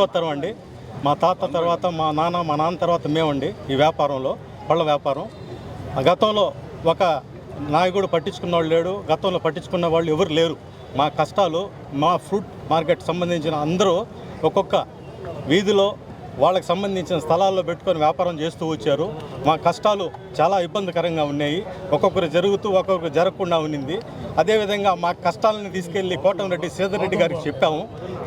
ఉత్తరం అండి. మా తాత తర్వాత మా నాన్న మా నాన్న తర్వాత మేమండి ఈ వ్యాపారంలో పళ్ళ వ్యాపారం. ఆ గతంలో ఒక నాయకుడు పట్టించుకున్న వాళ్ళు లేడు గతంలో పట్టించుకున్న వాళ్ళు ఎవరు లేరు. మా కష్టాలు మా ఫ్రూట్ మార్కెట్ సంబంధించిన అందరూ ఒక్కొక్క వీధిలో వాళ్ళకి సంబంధించిన స్థలాల్లో పెట్టుకొని వ్యాపారం చేస్తూ వచ్చారు. మా కష్టాలు చాలా ఇబ్బందికరంగా ఉన్నాయి. ఒక్కొక్కరు జరుగుతూ ఒక్కొక్కరు జరగకుండా ఉన్నింది. అదేవిధంగా మా కష్టాలను తీసుకెళ్ళి కోటంరెడ్డి సీతారెడ్డి గారికి చెప్పాము.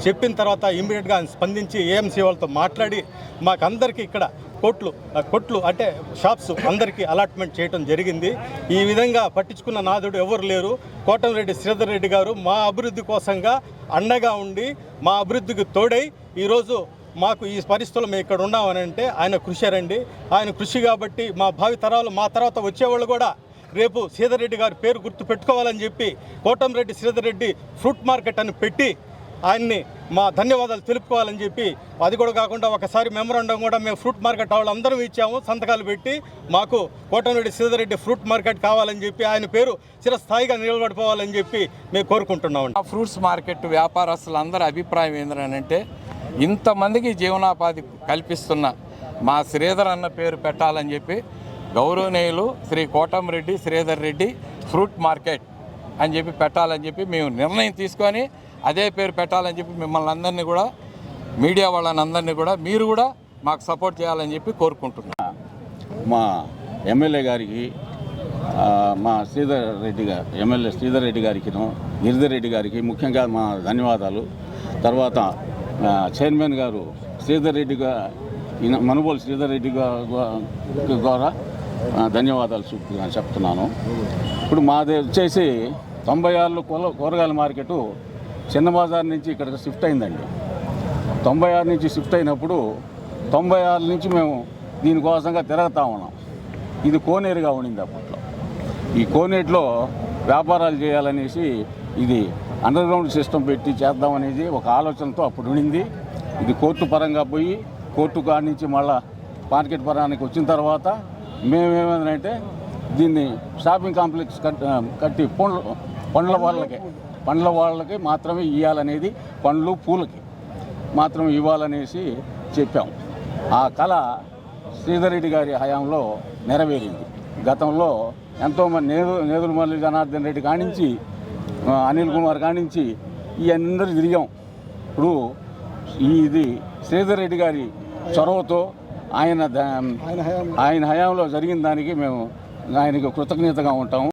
చెప్పిన తర్వాత ఇమీడియట్గా ఆయన స్పందించి ఏఎంసీ వాళ్ళతో మాట్లాడి మాకందరికీ ఇక్కడ కోట్లు కొట్లు అంటే షాప్స్ అందరికీ అలాట్మెంట్ చేయడం జరిగింది. ఈ విధంగా పట్టించుకున్న నాదుడు ఎవరు లేరు. కోటంరెడ్డి శ్రీధర్ రెడ్డి గారు మా అభివృద్ధి కోసంగా అండగా ఉండి మా అభివృద్ధికి తోడై ఈరోజు మాకు ఈ పరిస్థితులు మేము ఇక్కడ ఉన్నామని అంటే ఆయన కృషి రండి. ఆయన కృషి కాబట్టి మా భావి తరాలు మా తర్వాత వచ్చేవాళ్ళు కూడా రేపు శ్రీధర్ గారి పేరు గుర్తు పెట్టుకోవాలని చెప్పి కోటంరెడ్డి శ్రీధర్ ఫ్రూట్ మార్కెట్ అని పెట్టి ఆయన్ని మా ధన్యవాదాలు తెలుపుకోవాలని చెప్పి అది కూడా కాకుండా ఒకసారి మెమరాండం కూడా మేము ఫ్రూట్ మార్కెట్ వాళ్ళందరం ఇచ్చాము సంతకాలు పెట్టి మాకు కోటంరెడ్డి శ్రీధర్ ఫ్రూట్ మార్కెట్ కావాలని చెప్పి ఆయన పేరు చిరస్థాయిగా నిలబడిపోవాలని చెప్పి మేము కోరుకుంటున్నాం ఆ ఫ్రూట్స్ మార్కెట్ వ్యాపారస్తులందరి అభిప్రాయం ఏంటంటే ఇంతమందికి జీవనోపాధి కల్పిస్తున్న మా శ్రీధర్ అన్న పేరు పెట్టాలని చెప్పి గౌరవనీయులు శ్రీ కోటంరెడ్డి శ్రీధర్ రెడ్డి ఫ్రూట్ మార్కెట్ అని చెప్పి పెట్టాలని చెప్పి మేము నిర్ణయం తీసుకొని అదే పేరు పెట్టాలని చెప్పి మిమ్మల్ని అందరినీ కూడా మీడియా వాళ్ళని అందరినీ కూడా మీరు కూడా మాకు సపోర్ట్ చేయాలని చెప్పి కోరుకుంటున్నా. మా ఎమ్మెల్యే గారికి మా శ్రీధర్ రెడ్డి గారు ఎమ్మెల్యే శ్రీధర్ రెడ్డి గారికి గిరిధర్ రెడ్డి గారికి ముఖ్యంగా మా ధన్యవాదాలు. తర్వాత చైర్మన్ గారు శ్రీధర్ రెడ్డి ఈయన మనుబోలు శ్రీధర్ రెడ్డి ద్వారా ధన్యవాదాలు చూపుతున్నాను చెప్తున్నాను. ఇప్పుడు మాది వచ్చేసి తొంభై ఆరులో కూర కూరగాయల మార్కెట్ చిన్న బజార్ నుంచి ఇక్కడికి షిఫ్ట్ అయిందండి. తొంభై ఆరు నుంచి షిఫ్ట్ అయినప్పుడు తొంభై ఆరు నుంచి మేము దీనికోసంగా తిరగతా ఉన్నాం. ఇది కోనేరుగా ఉండింది అప్పట్లో. ఈ కోనేటిలో వ్యాపారాలు చేయాలనేసి ఇది అండర్ గ్రౌండ్ సిస్టమ్ పెట్టి చేద్దామనేది ఒక ఆలోచనతో అప్పుడు ఉండింది. ఇది కోర్టు పరంగా పోయి కోర్టు కాడి నుంచి మళ్ళా మార్కెట్ పరానికి వచ్చిన తర్వాత మేమేమంటే దీన్ని షాపింగ్ కాంప్లెక్స్ కట్టి పండ్ల పండ్ల వాళ్ళకి పండ్ల వాళ్ళకి మాత్రమే ఇవ్వాలనేది పండ్లు పూలకి మాత్రం ఇవ్వాలనేసి చెప్పాం. ఆ కళ శ్రీధర్ రెడ్డి గారి హయాంలో నెరవేరింది. గతంలో ఎంతోమంది నేదు నేదులమల్లి జనార్దన్ రెడ్డి కానించి అనిల్ కుమార్ కానించి ఈ అందరూ తిరిగాం. ఇప్పుడు ఈ ఇది శ్రీధర్ రెడ్డి గారి చొరవతో ఆయన ఆయన హయాంలో జరిగిన దానికి మేము ఆయనకు కృతజ్ఞతగా ఉంటాము.